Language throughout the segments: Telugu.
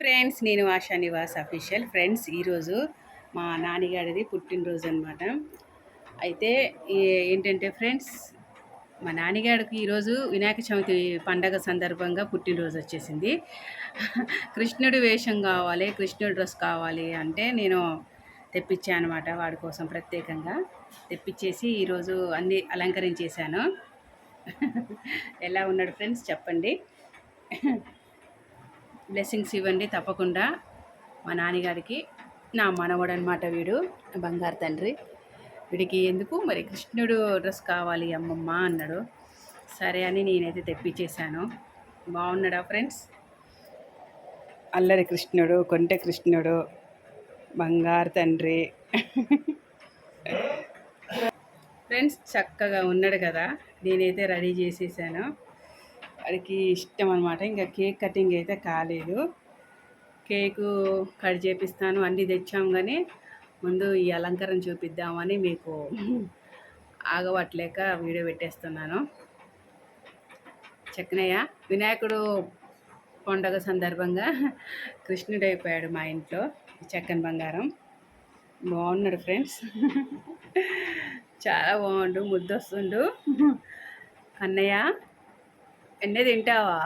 ఫ్రెండ్స్ నేను ఆశా నివాస్ అఫీషియల్. ఫ్రెండ్స్ ఈరోజు మా నాన్నగారిది పుట్టినరోజు అనమాట అయితే ఏంటంటే ఫ్రెండ్స్ మా నాన్నగారికి ఈరోజు వినాయక చవితి పండగ సందర్భంగా పుట్టినరోజు వచ్చేసింది. కృష్ణుడి వేషం కావాలి కృష్ణుడి డ్రెస్ కావాలి అంటే నేను తెప్పించాను అనమాట వాడి కోసం ప్రత్యేకంగా. తెప్పించేసి ఈరోజు అన్ని అలంకరించేశాను. ఎలా ఉన్నాడు ఫ్రెండ్స్ చెప్పండి. బ్లెస్సింగ్స్ ఇవ్వండి తప్పకుండా. మా నాన్నగారికి నా మనవడు అనమాట వీడు బంగారు తండ్రి. వీడికి ఎందుకు? మరి కృష్ణుడు డ్రెస్ కావాలి అమ్మమ్మ అన్నాడు. సరే అని నేనైతే తెప్పించేశాను. బాగున్నాడా ఫ్రెండ్స్? అల్లరి కృష్ణుడు కొంటె కృష్ణుడు బంగారు తండ్రి. ఫ్రెండ్స్ చక్కగా ఉన్నాడు కదా. నేనైతే రెడీ చేసేసాను. వాడికి ఇష్టం అనమాట ఇంకా కేక్ కటింగ్ అయితే కాలేదు. కేకు కట్ చేపిస్తాను అన్నీ తెచ్చాం కానీ ముందు ఈ అలంకరణ చూపిద్దామని మీకు ఆగవట్లేక వీడియో పెట్టేస్తున్నాను. చక్కనయ్య వినాయకుడు పండగ సందర్భంగా కృష్ణుడు అయిపోయాడు మా ఇంట్లో చక్కని బంగారం. బాగున్నాడు ఫ్రెండ్స్. చాలా బాగుండు ముద్దొస్తుండు. అన్నయ్య ఎన్నే తింటావా?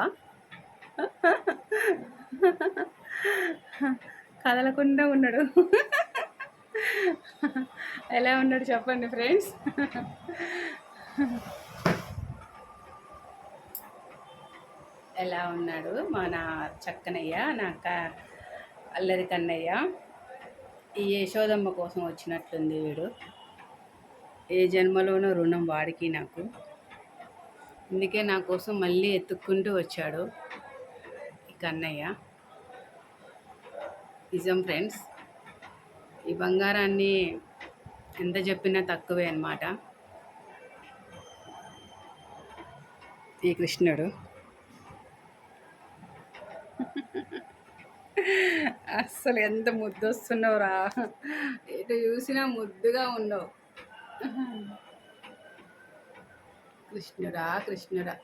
కదలకుండా ఉన్నాడు. ఎలా ఉన్నాడు చెప్పండి ఫ్రెండ్స్. ఎలా ఉన్నాడు మన చక్కనయ్య నా క అల్లరి కన్నయ్య. ఈ యశోదమ్మ కోసం వచ్చినట్లుంది వీడు. ఏ జన్మలోనో రుణం వాడికి నాకు. అందుకే నా కోసం మళ్ళీ ఎత్తుక్కుంటూ వచ్చాడు ఈ కన్నయ్య. నిజం ఫ్రెండ్స్ ఈ బంగారాన్ని ఎంత చెప్పినా తక్కువే అన్నమాట. ఈ కృష్ణుడు. అస్సలు ఎంత ముద్దు వస్తున్నావు రా ఎటు చూసినా ముద్దుగా ఉన్నావు. కృష్ణుడా కృష్ణుడా.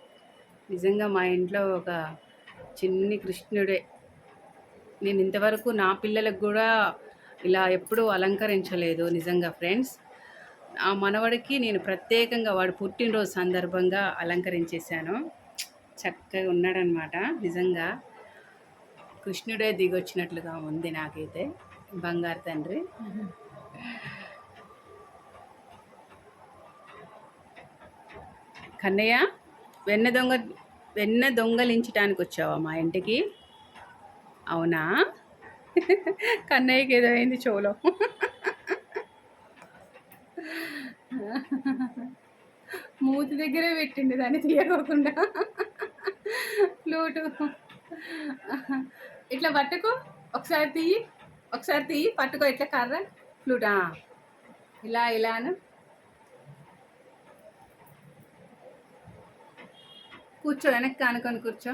నిజంగా మా ఇంట్లో ఒక చిన్ని కృష్ణుడే. నేను ఇంతవరకు నా పిల్లలకు కూడా ఇలా ఎప్పుడూ అలంకరించలేదు నిజంగా ఫ్రెండ్స్. ఆ మనవడికి నేను ప్రత్యేకంగా వాడు పుట్టినరోజు సందర్భంగా అలంకరించేశాను. చక్కగా ఉన్నాడనమాట నిజంగా. కృష్ణుడే దిగొచ్చినట్లుగా ఉంది నాకైతే బంగారు తండ్రి. కన్నయ్య వెన్న దొంగ వెన్న దొంగలించడానికి వచ్చావా మా ఇంటికి? అవునా? కన్నయ్యకి ఏదో అయింది చెవులో? మూతి దగ్గరే పెట్టిండు దాన్ని తీయకోకుండా. ఫ్లూటు ఇట్లా పట్టుకో ఒకసారి తీయి ఒకసారి తీయి పట్టుకో ఇట్లా కర్ర? ఫ్లూటా? ఇలా ఇలాను. కూర్చో వెనక్కి అనుకొని కూర్చో.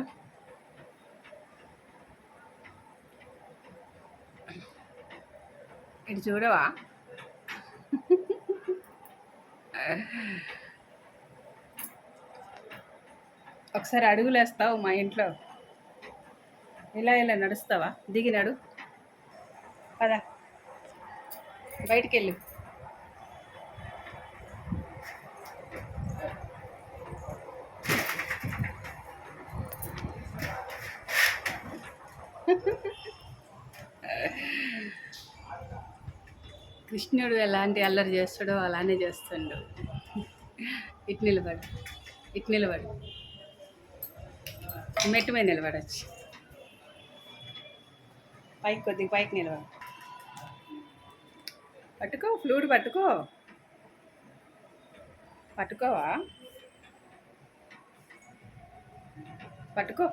ఇటు చూడవా? ఒకసారి అడుగులేస్తావు మా ఇంట్లో. ఇలా ఇలా నడుస్తావా? దిగినాడు పదా. బయటికి వెళ్ళు కృష్ణుడు ఎలాంటి అల్లరి చేస్తాడో అలానే చేస్తుండు. ఇటు నిలబడు ఇటు నిలబడు. మెట్టు మీద నిలబడచ్చు. పైకి కొద్దిగా పైకి నిలబడు. పట్టుకో ఫ్లూడ్ పట్టుకో. పట్టుకోవా? పట్టుకో.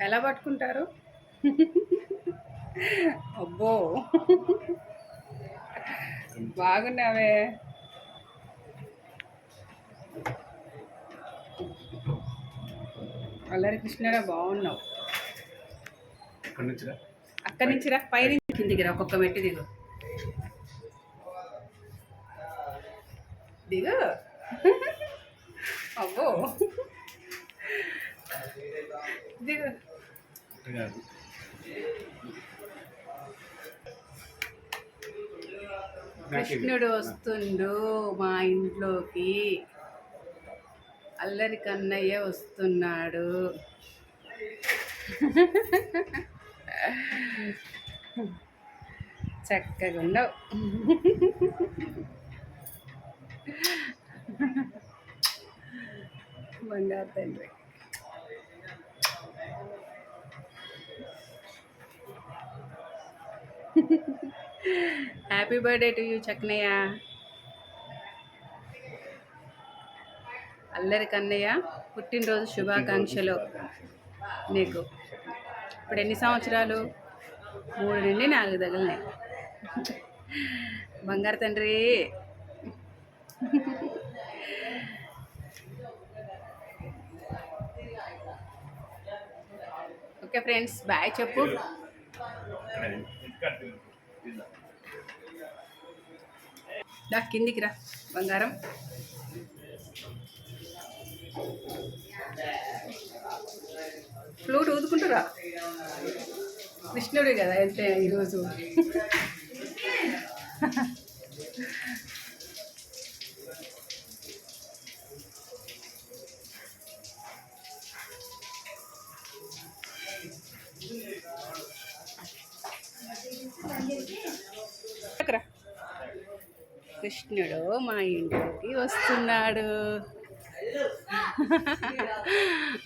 ఎలా పట్టుకుంటారు? అబ్బో! బాగున్నావే. అల్లరి కృష్ణరా బాగున్నావు. అక్కడి నుంచి రా. పై నుంచి కిందికి రా ఒక్కొక్క మెట్టు దిగు. దిగు. అబ్బో! దిగు. కాదు. కృష్ణుడు వస్తుండు మా ఇంట్లోకి. అల్లరి కన్నయ్య వస్తున్నాడు. చక్కగా ఉండవు బంగారు తండ్రి. హ్యాపీ బర్త్డే టు యూ చక్నయ్య అల్లరి కన్నయ్య పుట్టినరోజు శుభాకాంక్షలు నీకు. ఇప్పుడు ఎన్ని సంవత్సరాలు? మూడు నుండి నాలుగు తగిలినాయి. బంగారు తండ్రి. ఓకే ఫ్రెండ్స్ బాయ్ చెప్పు. దా కిందికి రా బంగారం. ఫ్లూట్ ఊదుకుంటురా? కృష్ణుడే కదా వెళ్తే ఈరోజు. కృష్ణుడు మా ఇంట్లోకి వస్తున్నాడు.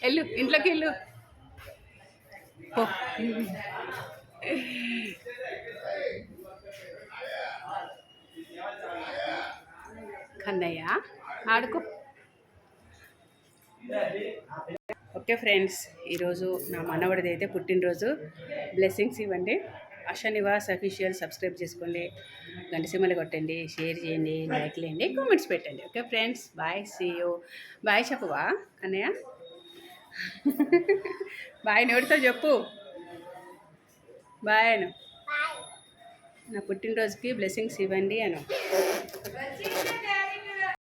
వెళ్ళు ఇంట్లోకి వెళ్ళు. కన్నయ్య ఆడుకో. ఓకే ఫ్రెండ్స్ ఈరోజు నా మనవడిది అయితే పుట్టినరోజు. బ్లెస్సింగ్స్ ఇవ్వండి. ఆశా నివాస్ అఫీషియల్ సబ్స్క్రైబ్ చేసుకోండి. గంటసీమలు కొట్టండి షేర్ చేయండి లైక్ చేయండి కామెంట్స్ పెట్టండి. Okay friends bye see you. Bye చెప్పవా అన్నయ్య? బాయ్ నోటితో చెప్పు. బాయ్ అను. నా పుట్టినరోజుకి బ్లెస్సింగ్స్ ఇవ్వండి అను.